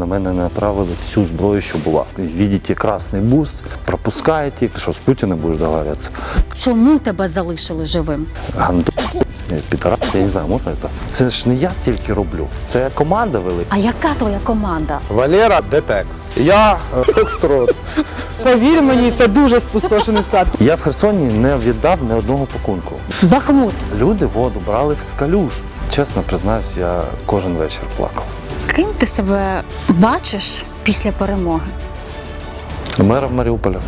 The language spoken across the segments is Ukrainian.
на мене направили всю зброю, що була. Видите красний бус, пропускаєте, що з Путіним будеш договоритися. Чому тебе залишили живим? Ганду. Підарас, я не знаю, можна це? Це ж не я тільки роблю, це команда велика. А яка твоя команда? Валера Детек. Я е, Фокстрот. Повір мені, це дуже спустошений склад. Я в Херсоні не віддав ні одного пакунку. Бахмут. Люди воду брали з калюж. Чесно признаюсь, я кожен вечір плакав. Ким ти себе бачиш після перемоги? Мером Маріуполя.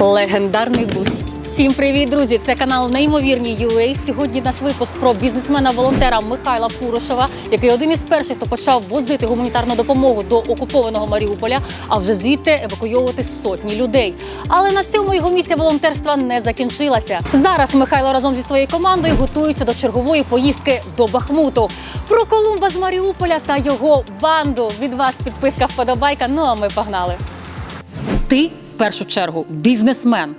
Легендарний бус. Всім привіт, друзі! Це канал Неймовірні UA. Сьогодні наш випуск про бізнесмена-волонтера Михайла Курошева, який один із перших, хто почав возити гуманітарну допомогу до окупованого Маріуполя, а вже звідти евакуйовувати сотні людей. Але на цьому його місія волонтерства не закінчилася. Зараз Михайло разом зі своєю командою готується до чергової поїздки до Бахмуту. Про Колумба з Маріуполя та його банду. Від вас підписка вподобайка. Ну а ми погнали. Ти в першу чергу бізнесмен.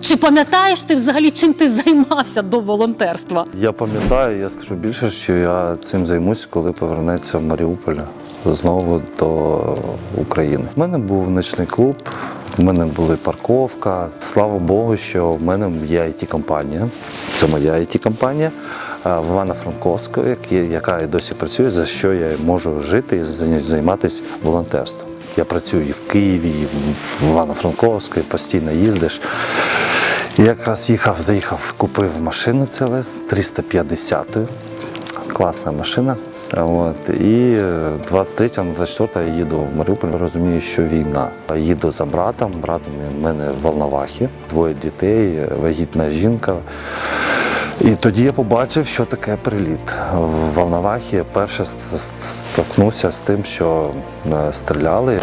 Чи пам'ятаєш ти взагалі, чим ти займався до волонтерства? Я пам'ятаю, я скажу більше, що я цим займусь, коли повернеться в Маріуполь знову до України. У мене був ночний клуб, в мене була парковка. Слава Богу, що в мене є it компанія Це моя it компанія в Івано-Франковську, яка і досі працює, за що я можу жити і зай- займатися волонтерством. Я працюю і в Києві, і в Івано-Франковську, постійно їздиш. І якраз їхав, заїхав, купив машину CLS 350 класна машина. От, і 23 на 24 я їду в Маріуполь, розумію, що війна. Їду за братом. Брат у мене в Волновахі, двоє дітей, вагітна жінка. І тоді я побачив, що таке приліт. В Волновахі я перше с- с- з тим, що е, стріляли.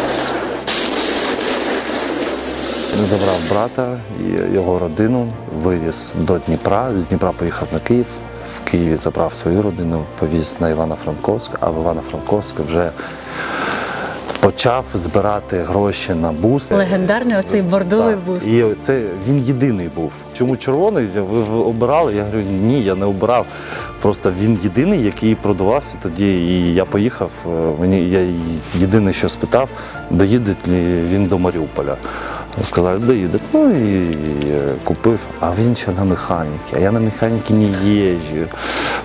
Забрав брата і його родину, вивіз до Дніпра. З Дніпра поїхав на Київ. В Києві забрав свою родину, повіз на Івано-Франковськ, а в Івано-Франковськ вже почав збирати гроші на бус. Легендарний оцей бордовий Так. бус. І це він єдиний був. Чому червоний? Ви, обирали? Я говорю, ні, я не обирав. Просто він єдиний, який продавався тоді. І я поїхав. е, Мені я єдине, що спитав, доїде ли він до Маріуполя. Сказали, доїде. Ну і е, купив. А він ще на механіки. А я на механіки не їжджу.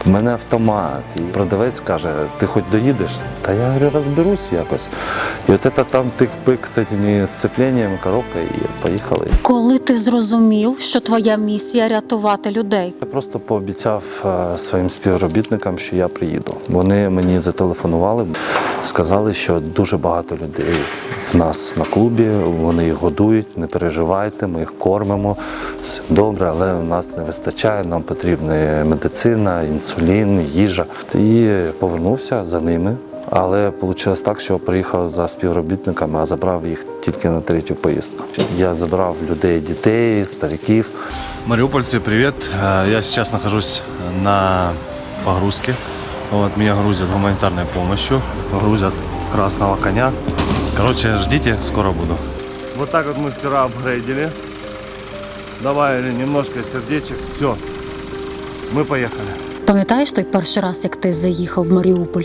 В мене автомат. І продавець каже, ти хоч доїдеш? Та я говорю, розберусь якось. І от це там тик-пик з цими сцепленнями, коробка, і поїхали. Коли ти зрозумів, що твоя місія рятувати людей? Я просто пообіцяв е, своїм співробітникам, що я приїду. Вони мені зателефонували, сказали, що дуже багато людей нас на клубі, вони їх годують, не переживайте, ми їх кормимо. Все добре, але у нас не вистачає. Нам потрібна медицина, інсулін, їжа. І повернувся за ними. Але вийшло так, що приїхав за співробітниками, а забрав їх тільки на третю поїздку. Я забрав людей, дітей, стариків. Мариупольцы, привет. Э, Я сейчас нахожусь на погрузке. Вот, меня грузят гуманитарной помощью, грузят красного коня. Короче, ждите, скоро буду. Вот так вот мы вчера апгрейдили. Добавили немножко сердечек. Все, мы поехали. Пам'ятаєш той перший раз, як ти заїхав в Маріуполь?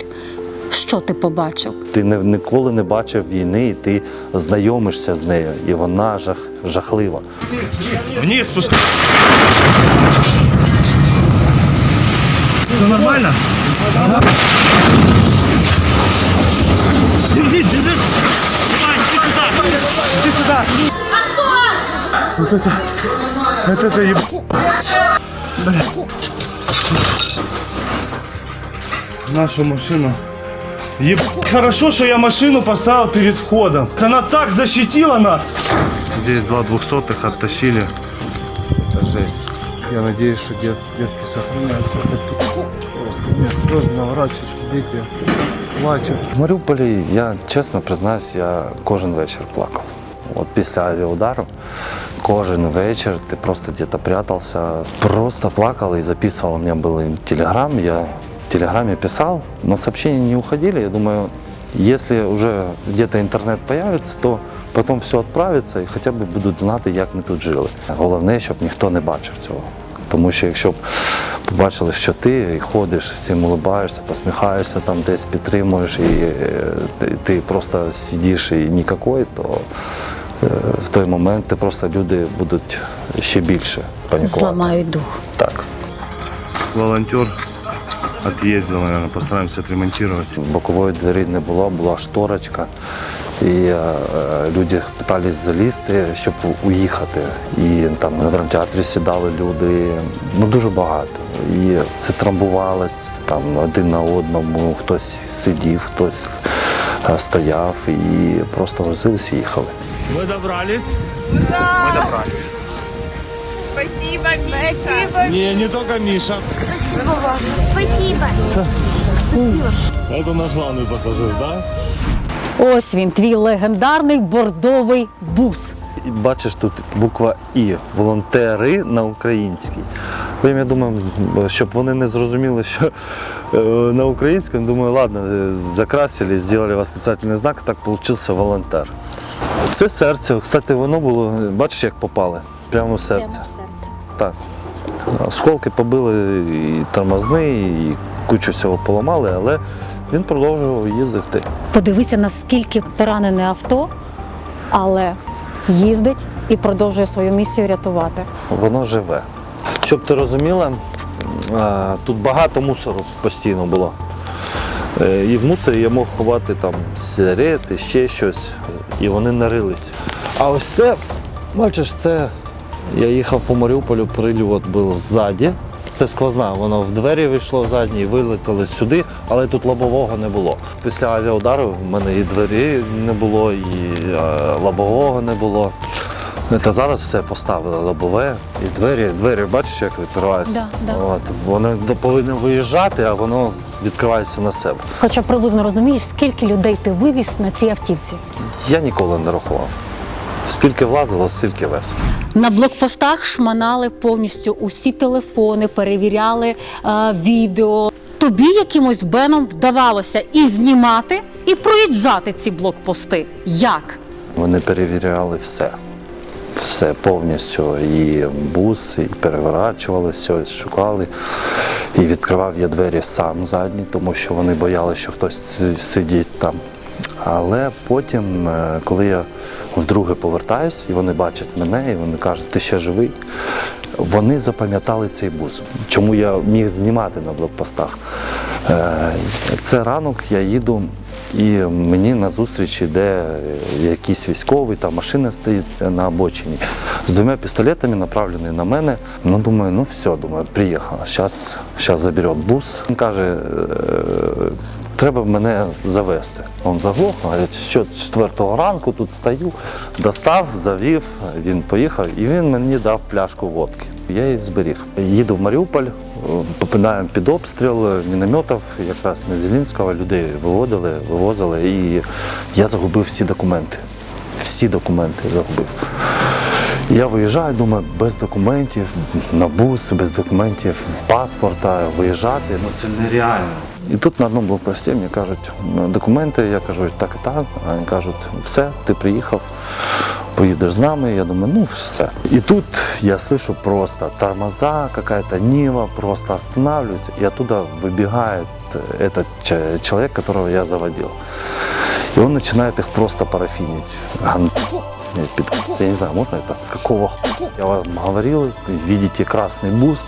Що ти побачив? Ти не, ніколи не бачив війни, і ти знайомишся з нею, і вона жах, жахлива. Вниз спускай. Все нормально? Держись, держись. Иди сюда. Иди сюда. Вот это, вот это еб... Бля. Нашу машину. Еб... Хорошо, что я машину поставил перед входом. Она так защитила нас. Здесь два двухсотых оттащили. Это жесть. Я надеюсь, что дет, детки сохранятся. Просто мне слезы наворачиваются, дети плачут. В Маріуполі я чесно признаюсь, я кожен вечір плакав. От після авіаудару кожен вечір ти просто десь прятався, просто плакал и записывал. У меня был телеграм, я в телеграме писал, но сообщения не уходили. Я думаю, если уже где-то интернет появится, то потом все відправиться і хоча б будуть знати, як ми тут жили. Головне, щоб ніхто не бачив цього. Тому що якщо б бачили, що ти ходиш, всім улибаєшся, посміхаєшся, там десь підтримуєш, і е, ти- просто сидиш і нікакой, то е, в той момент ти просто люди будуть ще більше панікувати. Зламають дух. Так. Волонтер отъездил, наверное, постараемся отремонтировать. Бокової двері не було, була шторочка І е, е, люди питались залізти, щоб уїхати. І там на драмтеатрі сідали люди, ну дуже багато. І це трамбувалось там один на одному, хтось сидів, хтось е, стояв і просто грузились і їхали. Мы добрались. Спасибо, Спасибо. Не, не только Миша. Спасибо вам. Спасибо. Это наш главный пассажир, да? Ось він, твій легендарний бордовий бус. Бачиш тут буква І волонтери на українській. Потім я думаю, щоб вони не зрозуміли, що е, на українському, думаю, ладно, е, закрасили, зробили восклицательний знак, так вийшов волонтер. Це серце. Кстати, воно було, бачиш, як попали? Прямо в серце. Прямо в серце. Так. Осколки побили і тормозни, і кучу всього поламали, але він продовжував їздити. Подивися, наскільки поранене авто, але їздить і продовжує свою місію рятувати. воно живе. Щоб ти розуміла, тут багато мусору постійно було. Е, І в мусорі я мог ховати там сигарети, ще щось, і вони нарились. А ось це, бачиш, це я їхав по Маріуполю, прильот був ззаді. Це сквозна, воно в двері вийшло в задні, вилетіло сюди, але тут лобового не було. Після авіаудару в мене і двері не було, і е, лобового не було. Та зараз все поставили лобове і двері. Двері бачиш, як відкриваються. Да, да. От, вони повинні виїжджати, а воно відкривається на себе. Хоча приблизно розумієш, скільки людей ти вивіз на цій автівці. Я ніколи не рахував. Скільки влазило, стільки вес. На блокпостах шманали повністю усі телефони, перевіряли е, відео. Тобі якимось беном вдавалося і знімати, і проїжджати ці блокпости. Як? Вони перевіряли все. Все повністю. І бус, і переворачували все, шукали. І відкривав я двері сам задні, тому що вони боялися, що хтось си- сидить там. Але потім, е, коли я вдруге повертаюсь, і вони бачать мене, і вони кажуть, ти ще живий. Вони запам'ятали цей бус. Чому я міг знімати на блокпостах? Е, Це ранок, я їду, і мені на зустріч іде якийсь військовий, там машина стоїть на обочині з двома пістолетами, направлені на мене. Ну, думаю, ну все, думаю, приїхала. Зараз, заберет бус. Він каже, «Е, треба мене завести. Він заглох, говорить, що четвертого ранку тут стою, достав, завів, він поїхав і він мені дав пляшку водки. Я її зберіг. Їду в Маріуполь, е, попадаємо під обстріл мінометів, якраз не Зелінського, людей виводили, вивозили, і я загубив всі документи. Всі документи загубив. Я виїжджаю, думаю, без документів, на бус, без документів, паспорта, виїжджати, ну це нереально. І тут на одному блокпості мені кажуть, документи, я кажу, так і так. А вони кажуть, все, ти приїхав, поїдеш з нами. Я думаю, ну все. І тут я слышу просто тормоза, какая-то Нива просто останавливается, и оттуда выбегает этот ч- человек, которого я заводил. И он начинает их просто парафинить. Я не знаю, можно это? Какого Я вам говорил, видите красный бус,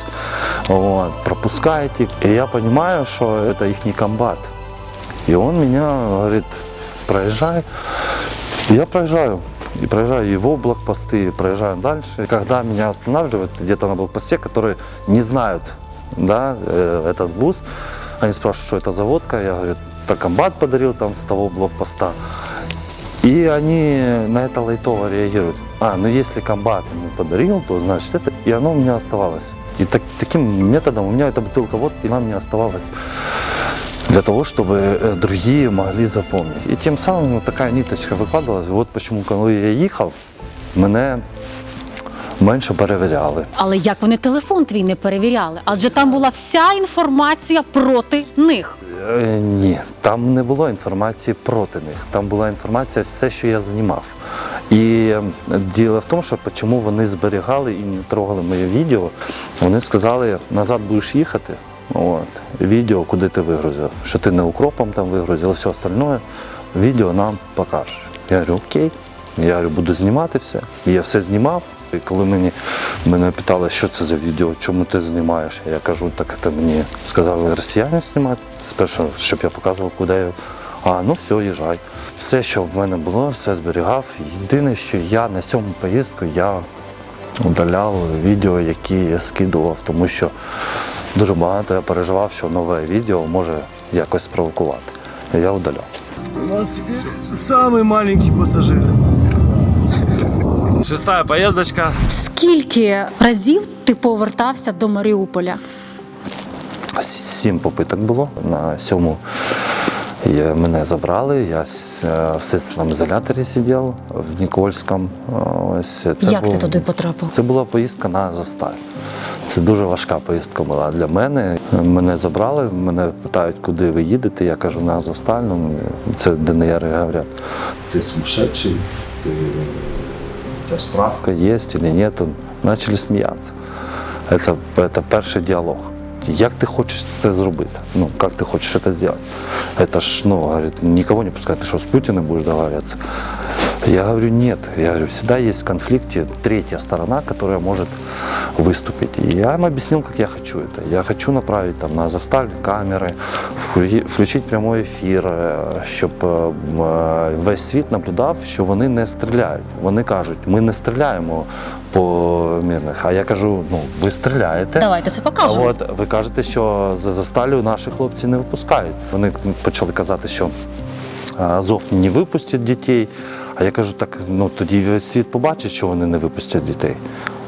вот, пропускаете. И я понимаю, что это их не комбат. И он меня говорит, проезжай. Я проезжаю. И проезжаю его блокпосты, проезжаю дальше. И когда меня останавливают где-то на блокпосте, которые не знают да, э, этот бус, они спрашивают, что это за водка. Я говорю, это комбат подарил там с того блокпоста. И они на это лайтово реагируют. А, ну если комбат ему подарил, то значит это... И оно у меня оставалось. И так- таким методом у меня эта бутылка водки, она у меня оставалась для того, чтобы э, другие могли запомнить. И тем самым вот такая ниточка выкладывалась. Вот почему, коли я їхав, мене менше перевіряли. Але як вони телефон твій не перевіряли? Адже там була вся інформація проти них. Е, Ні, там не було інформації проти них. Там була інформація, все, що я знімав. І е, діло в тому, що чому вони зберігали і не трогали моє відео. Вони сказали, назад будеш їхати. От, відео, куди ти вигрузив, що ти не укропом там вигрузив, все остальне, відео нам покажеш. Я говорю, окей. Я говорю, буду знімати все. І я все знімав. І коли мені мене питали, що це за відео, чому ти знімаєш, я кажу, так це мені сказали росіяни знімати. Спершу, щоб я показував, куди я. А, ну все, їжджай. Все, що в мене було, все зберігав. Єдине, що я на цьому поїздку я удаляв відео, які я скидував, тому що дуже багато я переживав, що нове відео може якось спровокувати. Я удаляв. У нас теперь самый маленький пассажир. Шестая поездочка. Скільки разів ти повертався до Маріуполя? Сім попиток було. На сьому мене забрали. Я е, в соціальному ізоляторі сидів в Нікольському. Ось це Як ти туди потрапив? Це була поїздка на Азовсталь. Це дуже важка поїздка була для мене. Мене забрали, мене питають, куди ви їдете. Я кажу на Азовсталь. Ну, це ДНР говорять. Ти сумасшедший, ти... у тебе справка є чи ні. Почали сміятися. Це, це перший діалог. Як ти хочеш це зробити? Ну, як ти хочеш це зробити? Это ж, ну, говорит, никого не пускай, ты что, с Путиным будешь договариваться? Я говорю, нет. Я говорю, всегда есть в конфликте третья сторона, которая может выступить. И я им объяснил, как я хочу это. Я хочу направить там, на Азовсталь камери, вклю- включити прямой ефір, е, щоб е, м, е, весь світ наблюдав, що вони не стріляють. Вони кажуть, ми не стріляємо по мирних. А я кажу, ну ви стріляєте. Давайте це А покажемо. от ви кажете, що з Азовсталю наші хлопці не випускають. Вони почали казати, що а, Азов не випустять дітей. А я кажу, так ну тоді весь світ побачить, що вони не випустять дітей.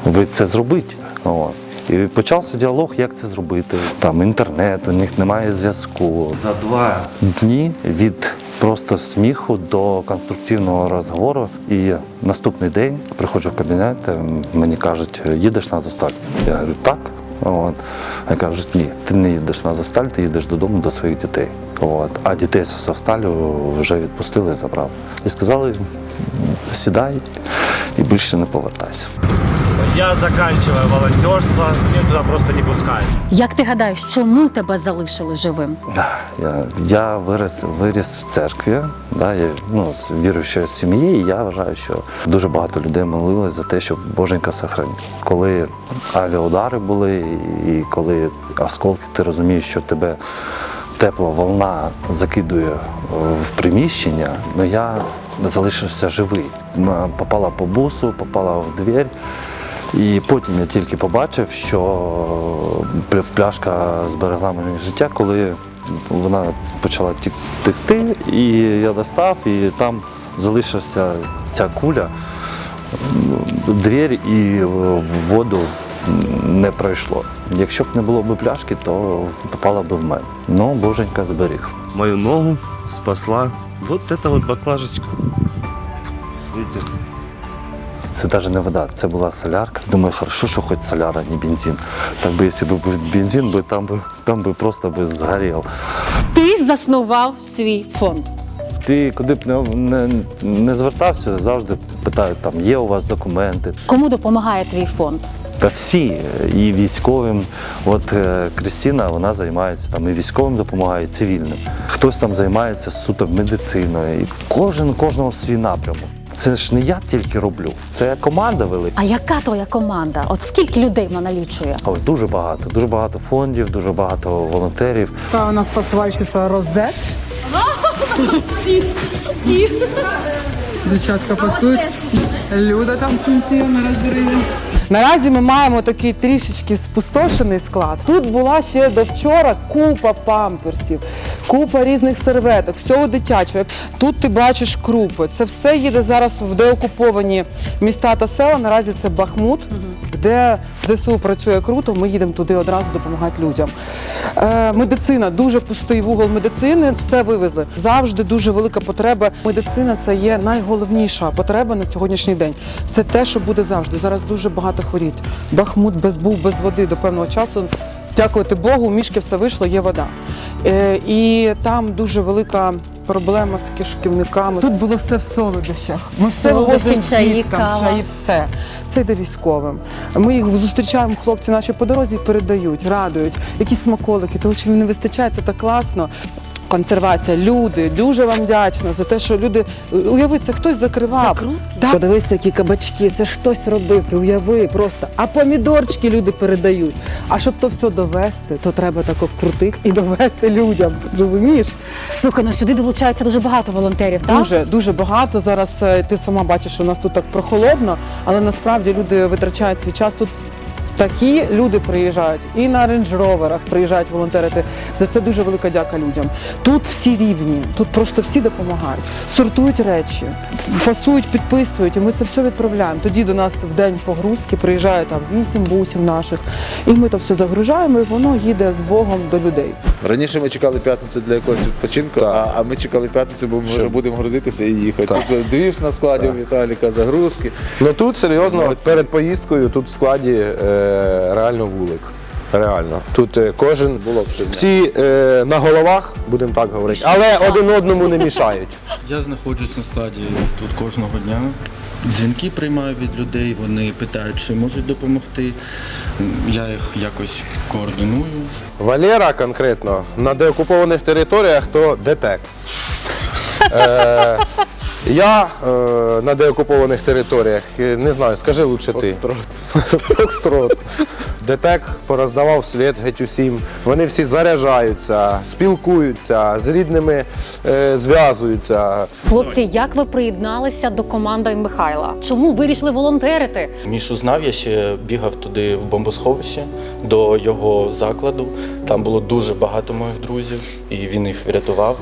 Ви це зробіть. От. І почався діалог, як це зробити. Там інтернет, у них немає зв'язку. За два дні від просто сміху до конструктивного розговору. І наступний день приходжу в кабінет, мені кажуть, їдеш на Азовсталь. Я говорю, так. От. А кажуть, ні, ти не їдеш на засталь, ти їдеш додому до своїх дітей. От. А дітей з Савсталю вже відпустили і забрали. І сказали, сідай і більше не повертайся. Я заканчиваю волонтерство, меня туда просто не пускают. Як ти гадаєш, чому тебе залишили живим? Да, Я, я виріс, виріс в церкві, да, я ну, з віруючої сім'ї, і я вважаю, що дуже багато людей молились за те, щоб Боженька сохранив. Коли авіаудари були, і коли осколки, ти розумієш, що тебе тепла волна закидує в приміщення, ну я залишився живий. Попала по бусу, попала в двір. І потім я тільки побачив, що пля- пляшка зберегла мені життя, коли вона почала тік- текти, і я достав, і там залишився ця куля. Двір і воду не пройшло. Якщо б не було б пляшки, то попала б в мене. Ну, боженька зберіг. Мою ногу спасла вот эта вот баклажечка. Видите? Це навіть не вода, це була солярка. Думаю, хорошо, що хоч соляра, а не бензин. Так би, якщо б був бензин, би, там, би, там би просто би згорів. Ти заснував свій фонд. Ти куди б не, не, не звертався, завжди питають, там, є у вас документи. Кому допомагає твій фонд? Та всі, і військовим. От е, Крістіна, вона займається там і військовим допомагає, і цивільним. Хтось там займається суто медициною. І кожен кожного свій напрямок. Це ж не я тільки роблю, це команда велика. А яка твоя команда? От скільки людей вона налічує? Ой, дуже багато, дуже багато фондів, дуже багато волонтерів. Та у нас фасувальщиця Розет. Всі, всі. Дівчатка пасують. Люда там на розриє. Наразі ми маємо такий трішечки спустошений склад. Тут була ще до вчора купа памперсів, купа різних серветок, всього дитячого. Тут ти бачиш крупи. Це все їде зараз в деокуповані міста та села. Наразі це Бахмут, де ЗСУ працює круто. Ми їдемо туди одразу допомагати людям. Е, медицина дуже пустий вугол медицини. Все вивезли. Завжди дуже велика потреба. Медицина це є найголовніша потреба на сьогоднішній день. Це те, що буде завжди. Зараз дуже багато хворіть. Бахмут без був без води до певного часу. Дякувати Богу, у мішки все вийшло, є вода. Е, і там дуже велика проблема з кишківниками. Тут було все в солодощах. Ми все вивозимо чаї, діткам, кава. чаї, все. Це йде військовим. Ми їх зустрічаємо, хлопці наші по дорозі передають, радують. Якісь смаколики, того що не вистачає, це так класно. Консервація, люди, дуже вам вдячна за те, що люди уяви, це хтось закривав. Так. Подивися, які кабачки, це ж хтось робив. Ти уяви просто. А помідорчики люди передають. А щоб то все довести, то треба тако вкрутити і довести людям. Розумієш? Слухай, ну сюди долучається дуже багато волонтерів, так? Дуже дуже багато. Зараз е, ти сама бачиш, що у нас тут так прохолодно, але насправді люди витрачають свій час тут. Такі люди приїжджають і на рейндж-роверах приїжджають волонтерити. За це дуже велика дяка людям. Тут всі рівні, тут просто всі допомагають, сортують речі, фасують, підписують, і ми це все відправляємо. Тоді до нас в день погрузки приїжджає там вісім бусів наших, і ми то все загружаємо, і воно їде з Богом до людей. Раніше ми чекали п'ятницю для якогось відпочинку, а, а ми чекали п'ятницю, бо ми вже будемо грузитися і їхати. Тут дві ж на складі у Віталіка, загрузки. Ну тут серйозно, перед поїздкою тут в складі е, реально вулик. Реально. Тут е, кожен Було б всі е, на головах, будемо так говорити, але один одному не мішають. Я знаходжусь на складі тут кожного дня. Дзвінки приймаю від людей, вони питають, чи можуть допомогти. Я їх якось координую. Валера конкретно на деокупованих територіях то ДТЕК. Е, я е, на деокупованих територіях, е, не знаю, скажи лучше ти. Фокстрот. ДТЕК пороздавав світ геть усім. Вони всі заряджаються, спілкуються, з рідними е, зв'язуються. Хлопці, як ви приєдналися до команди Михайла? Чому вирішили волонтерити? Мішу знав, я ще бігав туди в бомбосховище до його закладу. Там було дуже багато моїх друзів, і він їх врятував.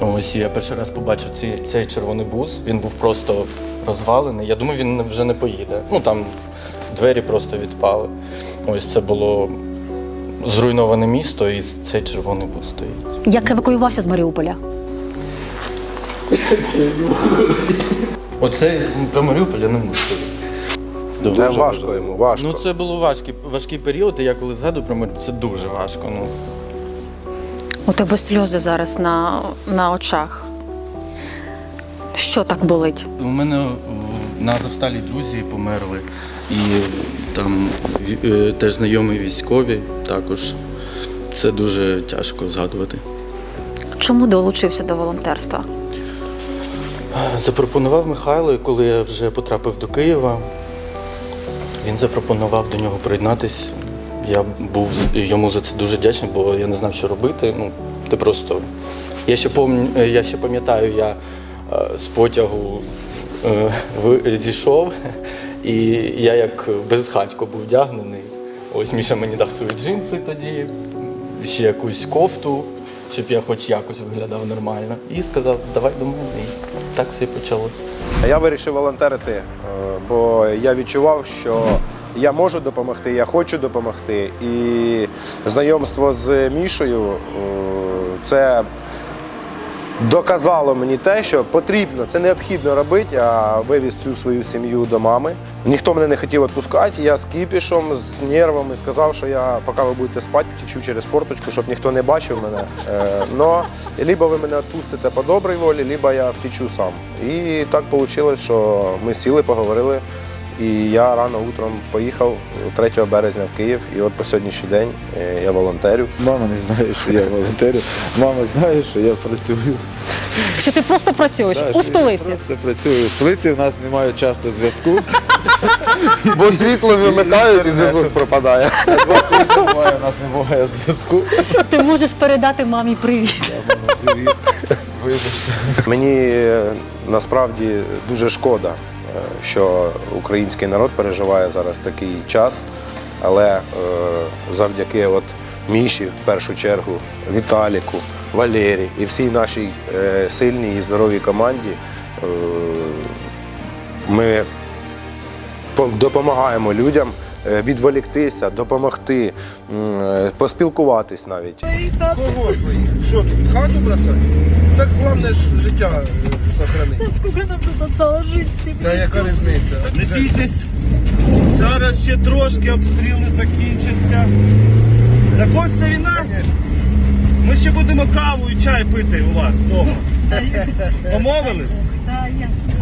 Ось я перший раз побачив цей, цей червоний бус. Він був просто розвалений. Я думаю, він вже не поїде. Ну там двері просто відпали. Ось це було зруйноване місто, і цей червоний бус стоїть. Як евакуювався з Маріуполя? Оце про Маріуполь я не можу сказати. Це важко йому, важко. Ну це було важкий, важкий період, і я коли згадую про Маріуполь, це дуже важко. Ну. У тебе сльози зараз на, на очах. Що так болить? У мене на Азовсталі друзі померли, і там е, теж знайомі військові також. Це дуже тяжко згадувати. Чому долучився до волонтерства? Запропонував Михайло, коли я вже потрапив до Києва, він запропонував до нього приєднатись. Я був йому за це дуже вдячний, бо я не знав, що робити. Ну, ти просто. Я ще пам'ятаю, я ще пам'ятаю, я е, з потягу е, зійшов, і я як безхатько був вдягнений. Ось Міша мені дав свої джинси тоді, ще якусь кофту, щоб я хоч якось виглядав нормально. І сказав, давай до мене. І так все почалося. Я вирішив волонтерити, е, бо я відчував, що я можу допомогти, я хочу допомогти. І знайомство з Мішою е, це доказало мені те, що потрібно, це необхідно робити. Я вивіз всю свою сім'ю до мами. Ніхто мене не хотів відпускати. Я з кіпішом, з нервами сказав, що я, поки ви будете спати, втічу через форточку, щоб ніхто не бачив мене. Е, Но либо ви мене відпустите по добрій волі, либо я втічу сам. І так вийшло, що ми сіли, поговорили. І я рано утром поїхав 3 березня в Київ, і от по сьогоднішній день е, я волонтерю. Мама не знає, що я волонтерю. Мама знає, що я працюю. Що ти просто працюєш Так, у що я столиці? Просто працюю. В столиці в нас немає часто зв'язку. Бо світло вимикають і зв'язок пропадає. У нас немає зв'язку. Ти можеш передати мамі привіт. Привіт. Мені е, насправді дуже шкода, що український народ переживає зараз такий час, але е, завдяки от Міші, в першу чергу, Віталіку, Валері і всій нашій е, сильній і здоровій команді е, ми по- допомагаємо людям відволіктися, допомогти, е, поспілкуватись навіть. Кого свої? Що тут, хату бросати? Так головне ж життя е, сохранити. Сколько нам тут осталось жить? Та яка різниця? Не бійтесь. Зараз ще трошки обстріли закінчаться. Закінчиться війна. Ми ще будемо каву і чай пити у вас вдома. Домовились? Да, ясно.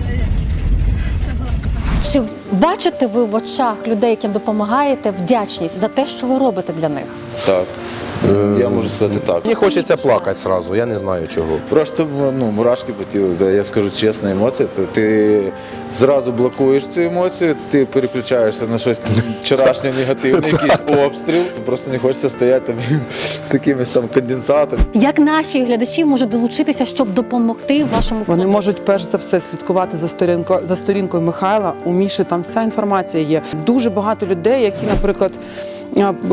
Чи бачите ви в очах людей, яким допомагаєте, вдячність за те, що ви робите для них? Так. Я можу сказати так. Мені хочеться плакати одразу, я не знаю чого. Просто ну, мурашки по тілу, да, я скажу чесно, емоція. Це ти зразу блокуєш цю емоцію, ти переключаєшся на щось вчорашнє негативне, якийсь обстріл. Просто не хочеться стояти там з якимось там конденсатом. Як наші глядачі можуть долучитися, щоб допомогти вашому Вони можуть перш за все слідкувати за сторінко за сторінкою Михайла. У Міші там вся інформація є. Дуже багато людей, які, наприклад.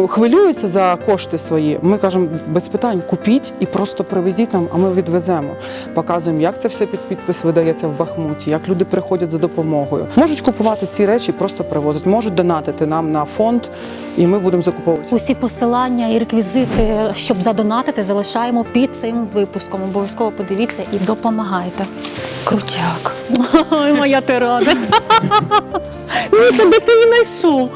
Хвилюються за кошти свої. Ми кажемо без питань, купіть і просто привезіть нам, а ми відвеземо. Показуємо, як це все під підпис видається в Бахмуті, як люди приходять за допомогою. Можуть купувати ці речі, просто привозять. Можуть донатити нам на фонд, і ми будемо закуповувати. Усі посилання і реквізити, щоб задонатити, залишаємо під цим випуском. Обов'язково подивіться і допомагайте. Крутяк. Ой, моя ти радость. Міша, де ти її знайшов?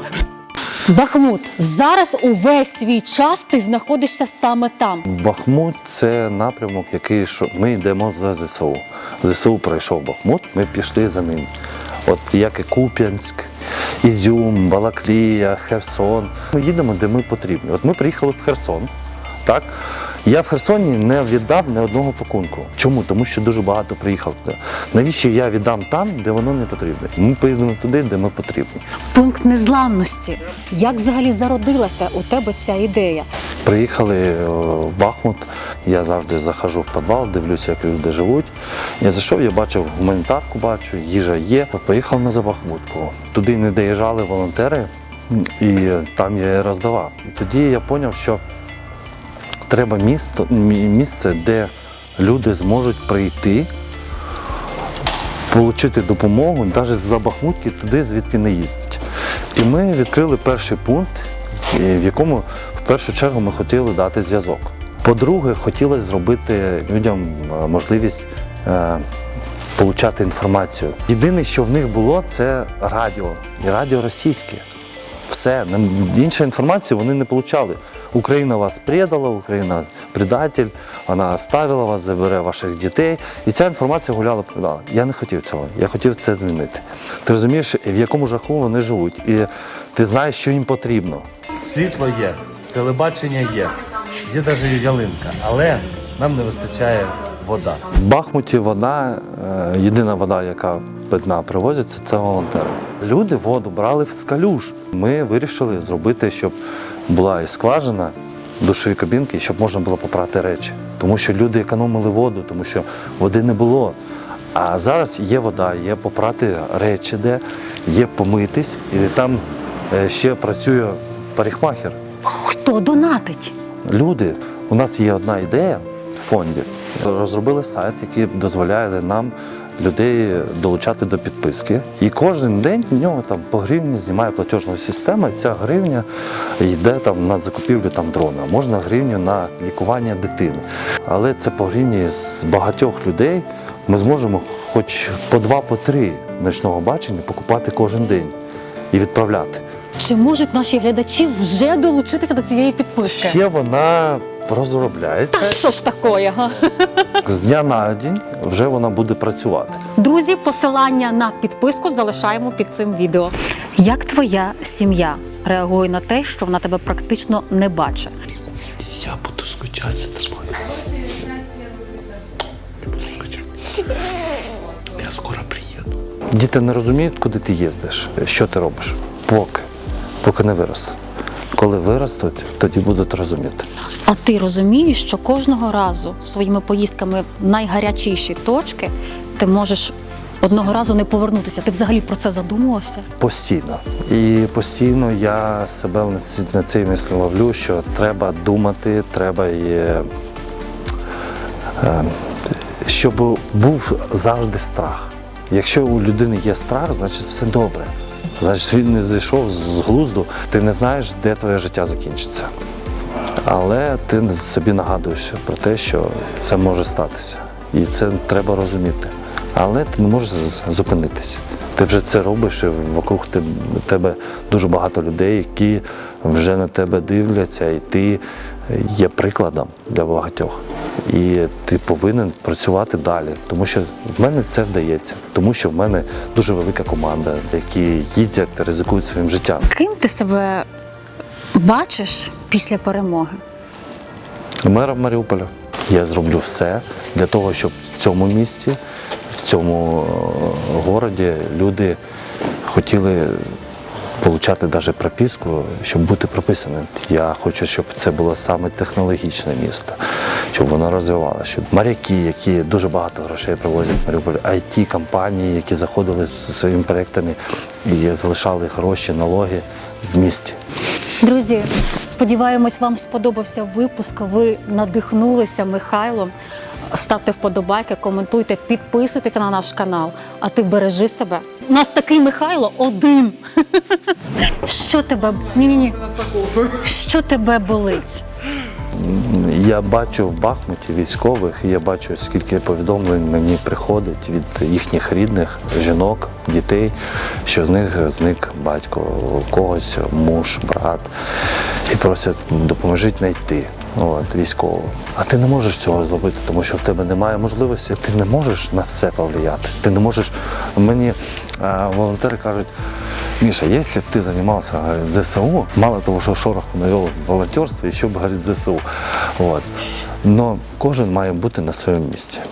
Бахмут, зараз увесь свій час ти знаходишся саме там. Бахмут це напрямок, який що ми йдемо за ЗСУ. ЗСУ пройшов Бахмут, ми пішли за ним. От як і Куп'янськ, Ізюм, Балаклія, Херсон. Ми їдемо, де ми потрібні. От ми приїхали в Херсон. Так? Я в Херсоні не віддав ні одного пакунку. Чому? Тому що дуже багато приїхав туди. Навіщо я віддам там, де воно не потрібне? Ми поїдемо туди, де ми потрібні. Пункт незламності. Як взагалі зародилася у тебе ця ідея? Приїхали е, в Бахмут. Я завжди захожу в підвал, дивлюся, як люди живуть. Я зайшов, я бачив гуманітарку, бачу, їжа є. Поїхав на Забахмутку. Туди не доїжджали волонтери, і там я роздавав. І тоді я зрозумів, що треба місто, місце, де люди зможуть прийти, отримати допомогу навіть з-за Бахмутки туди, звідки не їздять. І ми відкрили перший пункт, в якому в першу чергу ми хотіли дати зв'язок. По-друге, хотілося зробити людям е, можливість е, получати інформацію. Єдине, що в них було, це радіо і радіо російське. Все, іншу інформацію вони не отримали. Україна вас предала, Україна предатель, вона оставила вас, забере ваших дітей. І ця інформація гуляла продала. Я не хотів цього. Я хотів це змінити. Ти розумієш, в якому жаху вони живуть, і ти знаєш, що їм потрібно. Світло є, телебачення є, є навіть ялинка, але нам не вистачає вода. В Бахмуті вода, е, єдина вода, яка питна привозиться, це волонтери. Люди воду брали з калюж. Ми вирішили зробити, щоб була і скважина, душові кабінки, щоб можна було попрати речі. Тому що люди економили воду, тому що води не було. А зараз є вода, є попрати речі, де є помитись, і там е, ще працює парикмахер. Хто донатить? Люди, у нас є одна ідея в фонді. Розробили сайт, який дозволяє нам людей долучати до підписки. І кожен день в нього там по гривні знімає платіжна система, і ця гривня йде там на закупівлю там дрона. Можна гривню на лікування дитини. Але це по гривні з багатьох людей. Ми зможемо хоч по два, по три ночного бачення покупати кожен день і відправляти. Чи можуть наші глядачі вже долучитися до цієї підписки? Ще вона розробляється. Та що ж такое? Га? З дня на день вже вона буде працювати. Друзі, посилання на підписку залишаємо під цим відео. Як твоя сім'я реагує на те, що вона тебе практично не бачить? Я буду скучати за тобою. Я буду скучати. Я скоро приїду. Діти не розуміють, куди ти їздиш, що ти робиш. Поки. Поки не виростуть. Коли виростуть, тоді будуть розуміти. А ти розумієш, що кожного разу своїми поїздками в найгарячіші точки ти можеш одного разу не повернутися. Ти взагалі про це задумувався? Постійно. І постійно я себе на ці- на цій мислі ловлю, що треба думати, треба і, е, щоб був завжди страх. Якщо у людини є страх, значить все добре. Значить, він не зійшов з глузду, ти не знаєш, де твоє життя закінчиться. Але ти собі нагадуєш про те, що це може статися. І це треба розуміти. Але ти не можеш зупинитися. Ти вже це робиш, і вокруг тебе дуже багато людей, які вже на тебе дивляться, і ти є прикладом для багатьох. І ти повинен працювати далі, тому що в мене це вдається, тому що в мене дуже велика команда, які їздять та ризикують своїм життям. Ким ти себе бачиш після перемоги? Мером Маріуполя. Я зроблю все для того, щоб в цьому місті, в цьому е, городі люди хотіли отримати навіть прописку, щоб бути прописаним. Я хочу, щоб це було саме технологічне місто, щоб воно розвивалося, щоб моряки, які дуже багато грошей привозять в Маріуполь, it компанії, які заходили зі своїми проектами і залишали гроші, налоги в місті. Друзі, сподіваємось, вам сподобався випуск. Ви надихнулися Михайлом. Ставте вподобайки, коментуйте, підписуйтеся на наш канал. А ти бережи себе. У нас такий Михайло один. Що тебе ні, ні, ні. Що тебе болить? Я бачу в Бахмуті військових, і я бачу, скільки повідомлень мені приходить від їхніх рідних, жінок, дітей, що з них зник батько, когось муж, брат, і просять допоможіть знайти От, військового. А ти не можеш цього зробити, тому що в тебе немає можливості, ти не можеш на все повлияти. Ти не можеш. Мені а, волонтери кажуть, Миша, если бы ты занимался говорит, ЗСУ, мало того, что шороху навел в волонтерстве, еще бы говорит ЗСУ. Вот. Но кожен має бути на своєму місці.